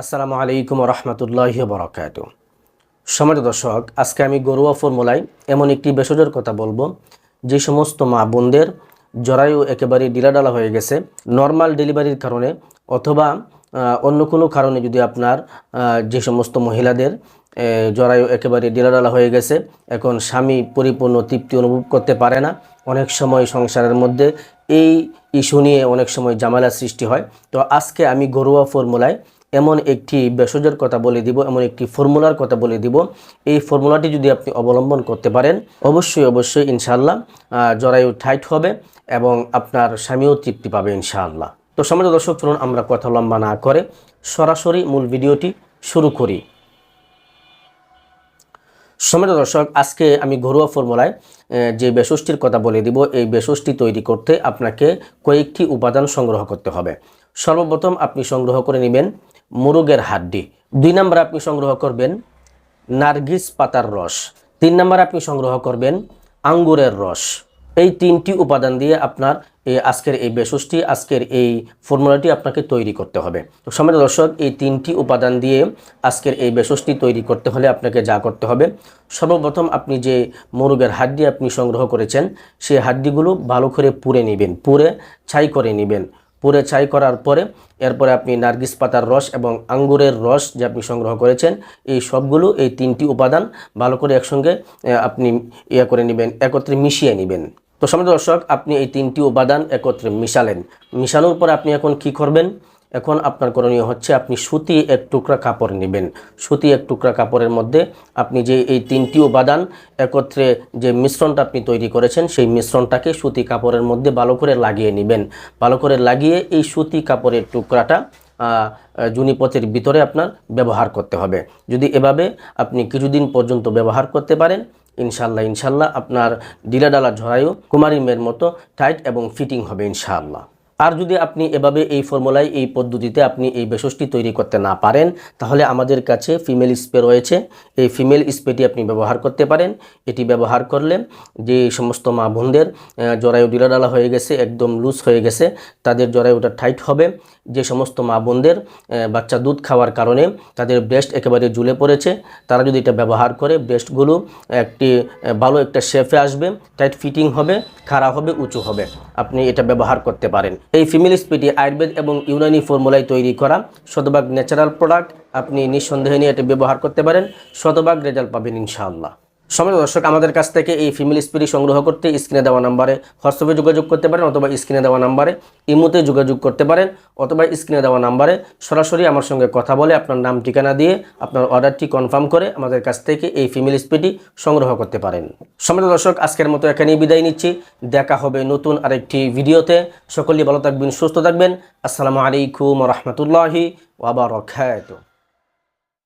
আসসালামু আলাইকুম রহমতুল্লাহ বরকাত সমাজ দর্শক, আজকে আমি গরুয়া ফর্মুলায় এমন একটি ভেষজের কথা বলব, যে সমস্ত মা বোনদের জরায়ু একেবারে ডিলাডালা হয়ে গেছে নর্মাল ডেলিভারির কারণে, অথবা অন্য কোনো কারণে যদি আপনার যে সমস্ত মহিলাদের জরায়ু একেবারে ডিলাডালা হয়ে গেছে, এখন স্বামী পরিপূর্ণ তৃপ্তি অনুভব করতে পারে না, অনেক সময় সংসারের মধ্যে এই ইস্যু নিয়ে অনেক সময় জামালা সৃষ্টি হয়। তো আজকে আমি ঘরোয়া ফর্মুলায় এমন একটি ভেষজের কথা বলে দিব এমন একটি ফর্মুলার কথা বলে দিব। এই ফর্মুলাটি যদি আপনি অবলম্বন করতে পারেন অবশ্যই অবশ্যই ইনশাআল্লাহ আহ, জরায়ু টাইট হবে এবং আপনার স্বামীও তৃপ্তি পাবে ইনশাআল্লাহ। তো সমাজ দর্শক চলুন আমরা কথা লম্বা না করে সরাসরি মূল ভিডিওটি শুরু করি। সমিত দর্শক আজকে আমি ঘরোয়া ফর্মুলায় যে বেষষ্টির কথা বলে দিব এই বেষষ্টি তৈরি করতে আপনাকে কয়েকটি উপাদান সংগ্রহ করতে হবে। সর্বপ্রথম আপনি সংগ্রহ করে নেবেন মুরগের হাড্ডি। দুই নম্বর আপনি সংগ্রহ করবেন নার্গিস পাতার রস। তিন নম্বর আপনি সংগ্রহ করবেন আঙ্গুরের রস। এই তিনটি উপাদান দিয়ে আপনার এই আজকের এই বেষষ্টি আজকের এই ফর্মুলাটি আপনাকে তৈরি করতে হবে। তো সময় দর্শক, এই তিনটি উপাদান দিয়ে আজকের এই বেষষ্টি তৈরি করতে হলে আপনাকে যা করতে হবে, সর্বপ্রথম আপনি যে মুরগের হাড্ডি আপনি সংগ্রহ করেছেন, সেই হাড্ডিগুলো ভালো করে পুড়ে নেবেন, পুড়ে ছাই করে নেবেন। পুরে ছাই করার পরে এরপরে আপনি নার্গিস পাতার রস এবং আঙ্গুরের রস যে আপনি সংগ্রহ করেছেন, এই সবগুলো, এই তিনটি উপাদান ভালো করে একসঙ্গে আপনি ইয়ে করে নেবেন, একত্রে মিশিয়ে নেবেন। তো সময় দর্শক, আপনি এই তিনটি উপাদান একত্রে মিশালেন। মিশানোর পর আপনি এখন কি করবেন? এখন আপনার করণীয় হচ্ছে আপনি সুতি এক টুকরা কাপড় নেবেন। সুতি এক টুকরা কাপড়ের মধ্যে আপনি যে এই তিনটি উপাদান একত্রে যে মিশ্রণটা আপনি তৈরি করেছেন, সেই মিশ্রণটাকে সুতি কাপড়ের মধ্যে ভালো করে লাগিয়ে নেবেন। ভালো করে লাগিয়ে এই সুতি কাপড়ের টুকরাটা জুনিপথের ভিতরে আপনার ব্যবহার করতে হবে। যদি এভাবে আপনি কিছুদিন পর্যন্ত ব্যবহার করতে পারেন ইনশাল্লাহ ইনশাল্লাহ আপনার ডিলাডালা ঝরায়ু কুমারী মতো টাইট এবং ফিটিং হবে, ইনশাআল্লাহ। আর যদি আপনি এভাবে এই ফর্মুলায়, এই পদ্ধতিতে আপনি এই বেষষ্টি তৈরি করতে না পারেন, তাহলে আমাদের কাছে ফিমেল স্প্রে রয়েছে। এই ফিমেল স্প্রেটি আপনি ব্যবহার করতে পারেন। এটি ব্যবহার করলে যে সমস্ত মা বোনদের জরায়ু ডিলাডালা হয়ে গেছে, একদম লুজ হয়ে গেছে, তাদের জরায়ুটা টাইট হবে। যে সমস্ত মা বোনদের বাচ্চা দুধ খাওয়ার কারণে তাদের ব্রেস্ট একেবারে জুলে পড়েছে, তারা যদি এটা ব্যবহার করে, ব্রেস্টগুলো একটি ভালো একটা শেফে আসবে, টাইট ফিটিং হবে, খাড়া হবে, উঁচু হবে। আপনি এটা ব্যবহার করতে পারেন। এই ফিমেল স্পিটি আয়ুর্বেদ এবং ইউনানি ফর্মুলায় তৈরি করা শতভাগ ন্যাচারাল প্রোডাক্ট আপনি নিঃসন্দেহে নিয়ে এটা ব্যবহার করতে পারেন, শতভাগ রেজাল্ট পাবেন ইনশাআল্লাহ। সময় দর্শক, আমাদের কাছ থেকে এই ফিমেল স্পিরি সংগ্রহ করতে স্ক্রিনে দেওয়া নাম্বারে হোয়াটসঅ্যাপে যোগাযোগ করতে পারেন অথবা স্ক্রিনে দেওয়া নাম্বারে ইমোতে যোগাযোগ করতে পারেন অথবা স্ক্রিনে দেওয়া নাম্বারে সরাসরি আমার সঙ্গে কথা বলে আপনার নাম, ঠিকানা দিয়ে আপনার অর্ডারটি কনফার্ম করে আমাদের কাছ থেকে এই ফিমেল স্পিটি সংগ্রহ করতে পারেন। সময় দর্শক, আজকের মতো এখানেই বিদায় নিচ্ছি। দেখা হবে নতুন আরেকটি ভিডিওতে। সকলেই ভালো থাকবেন, সুস্থ থাকবেন। আসসালামু আলাইকুম রহমতুল্লাহি ওয়াবারকাতুহু